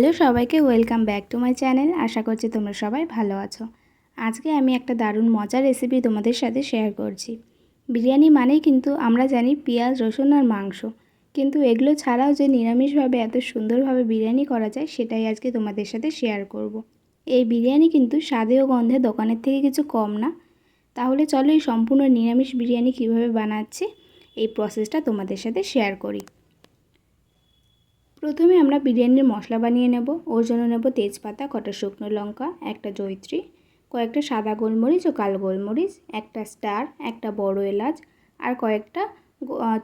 Hello সবাইকে, welcome back to my channel. আশা করছি তোমরা সবাই ভালো আছো। আজকে আমি একটা দারুণ মজার রেসিপি তোমাদের সাথে শেয়ার করছি। বিরিয়ানি মানেই কিন্তু আমরা জানি পেঁয়াজ, রসুন আর মাংস। কিন্তু এগুলো ছাড়াও যে নিরামিষভাবে এত সুন্দরভাবে বিরিয়ানি করা যায়, সেটাই আজকে তোমাদের সাথে শেয়ার করব। এই বিরিয়ানি কিন্তু স্বাদে ও গন্ধে দোকানের থেকে কিছু কম না। তাহলে চলো এই সম্পূর্ণ নিরামিষ বিরিয়ানি কীভাবে বানাচ্ছি, এই প্রসেসটা তোমাদের সাথে শেয়ার করি। প্রথমে আমরা বিরিয়ানির মশলা বানিয়ে নেব। ওর জন্য নেব তেজপাতা, কটা শুকনো লঙ্কা, একটা জৈত্রী কয়েকটা সাদা গোলমরিচ ও কালো গোলমরিচ, একটা স্টার, একটা বড় এলাচ আর কয়েকটা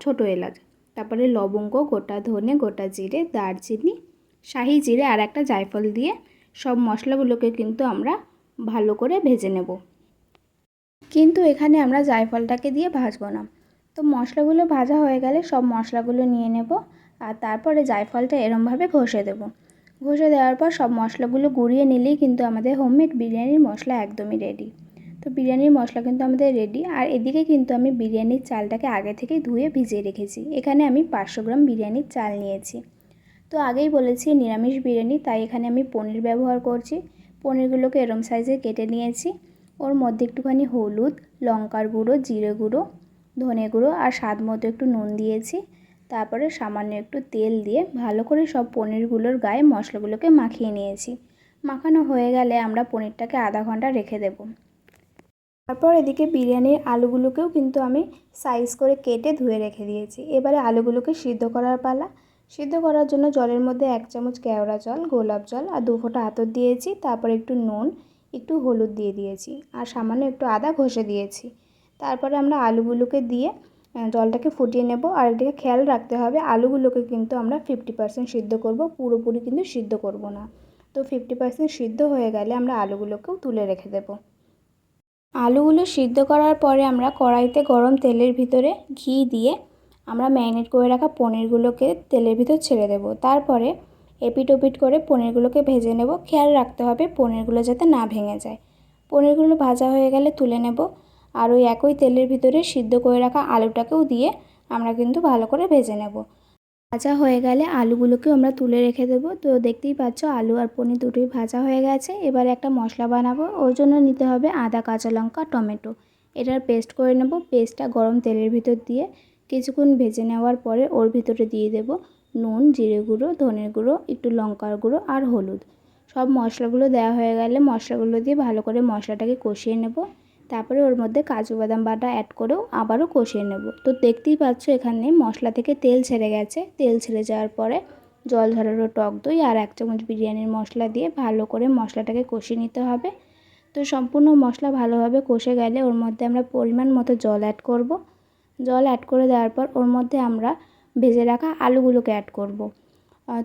ছোট এলাচ। তারপরে লবঙ্গ, গোটা ধনে, গোটা জিরে, দারচিনি, শাহি জিরে আর একটা জায়ফল দিয়ে সব মশলাগুলোকে কিন্তু আমরা ভালো করে ভেজে নেব। কিন্তু এখানে আমরা জায়ফলটাকে দিয়ে ভাজবো না। তো মশলাগুলো ভাজা হয়ে গেলে সব মশলাগুলো নিয়ে নেব। আর তারপরে জায়ফলটা এরমভাবে ঘষে দেব। ঘষে দেওয়ার পর সব মশলাগুলো গুঁড়িয়ে নিলেই কিন্তু আমাদের হোমমেড বিরিয়ানির মশলা একদমই রেডি তো বিরিয়ানির মশলা কিন্তু আমাদের রেডি আর এদিকে কিন্তু আমি বিরিয়ানির চালটাকে আগে থেকেই ধুয়ে ভিজিয়ে রেখেছি। এখানে আমি পাঁচশো গ্রাম বিরিয়ানির চাল নিয়েছি। তো আগেই বলেছি নিরামিষ বিরিয়ানি, তাই এখানে আমি পনির ব্যবহার করছি। পনিরগুলোকে এরম সাইজে কেটে নিয়েছি। ওর মধ্যে একটুখানি হলুদ, লঙ্কার গুঁড়ো, জিরে গুঁড়ো, ধনে গুঁড়ো আর স্বাদ মতো একটু নুন দিয়েছি। তারপরে সামান্য একটু তেল দিয়ে ভালো করে সব পনিরগুলোর গায়ে মশলাগুলোকে মাখিয়ে নিয়েছি। মাখানো হয়ে গেলে আমরা পনিরটাকে আধা ঘণ্টা রেখে দেব। তারপর এদিকে বিরিয়ানির আলুগুলোকেও কিন্তু আমি সাইজ করে কেটে ধুয়ে রেখে দিয়েছি। এবারে আলুগুলোকে সিদ্ধ করার পালা। সিদ্ধ করার জন্য জলের মধ্যে এক চামচ কেওড়া জল, গোলাপ জল আর দু ফোঁটা আতর দিয়েছি। তারপর একটু নুন, একটু হলুদ দিয়ে দিয়েছি। আর সামান্য একটু আদা ঘষে দিয়েছি। তারপরে আমরা আলুগুলোকে দিয়ে জলটাকে ফুটিয়ে নেব আর এদিকে খেয়াল রাখতে হবে, আলুগুলোকে কিন্তু আমরা ফিফটি পার্সেন্ট সিদ্ধ করব, পুরোপুরি কিন্তু সিদ্ধ করব না। তো ফিফটি পার্সেন্ট সিদ্ধ হয়ে গেলে আমরা আলুগুলোকেও তুলে রেখে দেব। আলুগুলো সিদ্ধ করার পরে আমরা কড়াইতে গরম তেলের ভিতরে ঘি দিয়ে আমরা ম্যারিনেট করে রাখা পনিরগুলোকে তেলের ভিতর ছেড়ে দেব। তারপরে এপিট ওপিট করে পনিরগুলোকে ভেজে নেব। খেয়াল রাখতে হবে পনিরগুলো যাতে না ভেঙে যায়। পনিরগুলো ভাজা হয়ে গেলে তুলে নেব। আর ওই একই তেলের ভিতরে সিদ্ধ করে রাখা আলুটাকেও দিয়ে আমরা কিন্তু ভালো করে ভেজে নেব। ভাজা হয়ে গেলে আলুগুলোকেও আমরা তুলে রেখে দেবো। তো দেখতেই পাচ্ছ আলু আর পনির দুটোই ভাজা হয়ে গেছে। এবার একটা মশলা বানাবো। ওর জন্য নিতে হবে আদা, কাঁচা লঙ্কা, টমেটো। এটার পেস্ট করে নেব। পেস্টটা গরম তেলের ভিতর দিয়ে কিছুক্ষণ ভেজে নেওয়ার পরে ওর ভিতরে দিয়ে দেব নুন, জিরে গুঁড়ো, ধনের গুঁড়ো, একটু লঙ্কার গুঁড়ো আর হলুদ। সব মশলাগুলো দেওয়া হয়ে গেলে মশলাগুলো দিয়ে ভালো করে মশলাটাকে কষিয়ে নেব। তারপরে ওর মধ্যে কাজু বাদাম বাটা অ্যাড করেও আবারও কষিয়ে নেব। তো দেখতেই পাচ্ছ এখানে মশলা থেকে তেল ছেড়ে গেছে। তেল ছেড়ে যাওয়ার পরে জল ঝরানো টক দই আর এক চামচ বিরিয়ানির মশলা দিয়ে ভালো করে মশলাটাকে কষিয়ে নিতে হবে। তো সম্পূর্ণ মশলা ভালোভাবে কষে গেলে ওর মধ্যে আমরা পরিমাণ মতো জল অ্যাড করব। জল অ্যাড করে দেওয়ার পর ওর মধ্যে আমরা ভেজে রাখা আলুগুলোকে অ্যাড করব।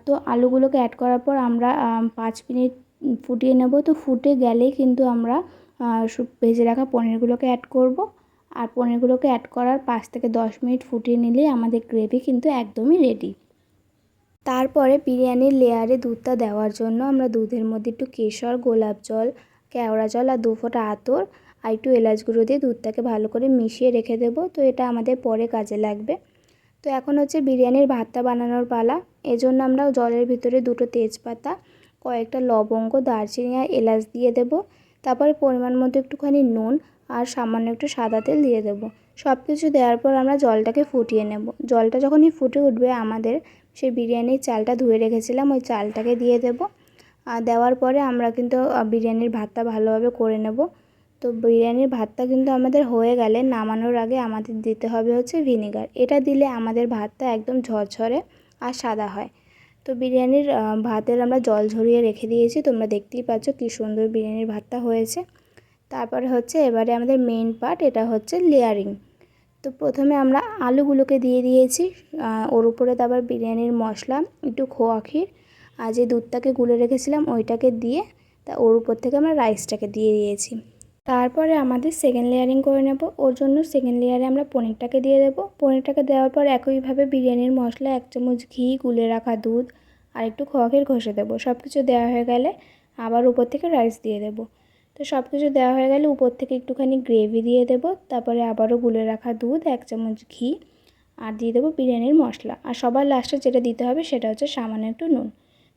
তো আলুগুলোকে অ্যাড করার পর আমরা পাঁচ মিনিট ফুটিয়ে নেব। তো ফুটে গেলেই কিন্তু আমরা ভেজে রাখা পনিরগুলোকে অ্যাড করব। আর পনিরগুলোকে অ্যাড করার পাঁচ থেকে দশ মিনিট ফুটিয়ে নিলেই আমাদের গ্রেভি কিন্তু একদমই রেডি তারপরে বিরিয়ানির লেয়ারে দুধটা দেওয়ার জন্য আমরা দুধের মধ্যে একটু কেশর, গোলাপ জল, কেওড়া জল আর দু ফোঁটা আতর আর একটু এলাচ গুঁড়ো দিয়ে দুধটাকে ভালো করে মিশিয়ে রেখে দেবো। তো এটা আমাদের পরে কাজে লাগবে। তো এখন হচ্ছে বিরিয়ানির ভাতটা বানানোর পালা। এজন্য আমরা জলের ভিতরে দুটো তেজপাতা, কয়েকটা লবঙ্গ, দারচিনি আর এলাচ দিয়ে দেবো। তারপরে পরিমাণ মতো একটুখানি নুন আর সামান্য একটু সাদা তেল দিয়ে দেবো। সব কিছু দেওয়ার পর আমরা জলটাকে ফুটিয়ে নেব। জলটা যখনই ফুটে উঠবে আমাদের সেই বিরিয়ানির চালটা ধুয়ে রেখেছিলাম, ওই চালটাকে দিয়ে দেব। দেওয়ার পরে আমরা কিন্তু বিরিয়ানির ভাতটা ভালোভাবে করে নেব। তো বিরিয়ানির ভাতটা কিন্তু আমাদের হয়ে গেলে নামানোর আগে আমাদের দিতে হবে হচ্ছে ভিনিগার। এটা দিলে আমাদের ভাতটা একদম ঝরঝরে আর সাদা হয়। তো বিরিয়ানির ভাতের আমরা জল ঝরিয়ে রেখে দিয়েছি। তোমরা দেখতেই পাচ্ছ কী সুন্দর বিরিয়ানির ভাতটা হয়েছে। তারপরে হচ্ছে এবারে আমাদের মেইন পার্ট এটা হচ্ছে লেয়ারিং তো প্রথমে আমরা আলুগুলোকে দিয়ে দিয়েছি। ওর উপরে তারপর বিরিয়ানির মশলা, একটু খোয়া ক্ষীর। আর যে দুধটাকে গুলে রেখেছিলাম, ওইটাকে দিয়ে তা ওর উপর থেকে আমরা রাইসটাকে দিয়ে দিয়েছি। তারপরে আমাদের সেকেন্ড লেয়ারিং করে নেব। ওর জন্য সেকেন্ড লেয়ারে আমরা পনিরটাকে দিয়ে দেবো। পনিরটাকে দেওয়ার পর একইভাবে বিরিয়ানির মশলা, এক চামচ ঘি, গুলে রাখা দুধ আর একটু খোয়াকের ঘষে দেবো। সব কিছু দেওয়া হয়ে গেলে আবার উপর থেকে রাইস দিয়ে দেবো। তো সব কিছু দেওয়া হয়ে গেলে উপর থেকে একটুখানি গ্রেভি দিয়ে দেবো। তারপরে আবারও গুলে রাখা দুধ, এক চামচ ঘি আর দিয়ে দেবো বিরিয়ানির মশলা। আর সবার লাস্টে যেটা দিতে হবে সেটা হচ্ছে সামান্য একটু নুন।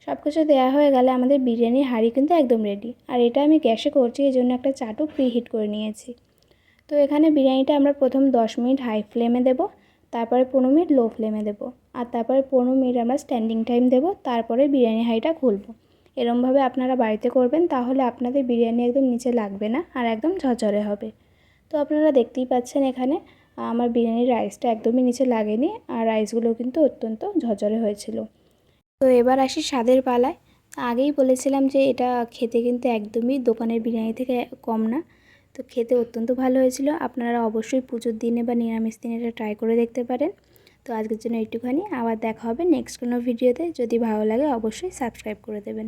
সব কিছু দেওয়া হয়ে গেলে আমাদের বিরিয়ানির হাঁড়ি কিন্তু একদম রেডি আর এটা আমি গ্যাসে করছি, এই জন্য একটা চাটু প্রি হিট করে নিয়েছি। তো এখানে বিরিয়ানিটা আমরা প্রথম দশ মিনিট হাই ফ্লেমে দেব, তারপরে পনেরো মিনিট লো ফ্লেমে দেব। আর তারপরে পনেরো মিনিট আমরা স্ট্যান্ডিং টাইম দেব, তারপরে বিরিয়ানি হাঁড়িটা খুলবো। এরমভাবে আপনারা বাড়িতে করবেন, তাহলে আপনাদের বিরিয়ানি একদম নিচে লাগবে না আর একদম ঝরঝরে হবে। তো আপনারা দেখতেই পাচ্ছেন এখানে, আমার বিরিয়ানির রাইসটা একদমই নিচে লাগেনি, আর রাইসগুলো কিন্তু অত্যন্ত ঝরঝরে হয়েছিল। তো এবার আসি স্বাদের পালায়। আগেই বলেছিলাম যে এটা খেতে কিন্তু একদমই দোকানের বিরিয়ানি থেকে কম না। তো খেতে অত্যন্ত ভালো হয়েছিল। আপনারা অবশ্যই পুজোর দিনে বা নিরামিষ দিনে এটা ট্রাই করে দেখতে পারেন। তো আজকের জন্য একটুখানি আবার দেখা হবে নেক্সট কোনো ভিডিওতে যদি ভালো লাগে অবশ্যই সাবস্ক্রাইব করে দেবেন।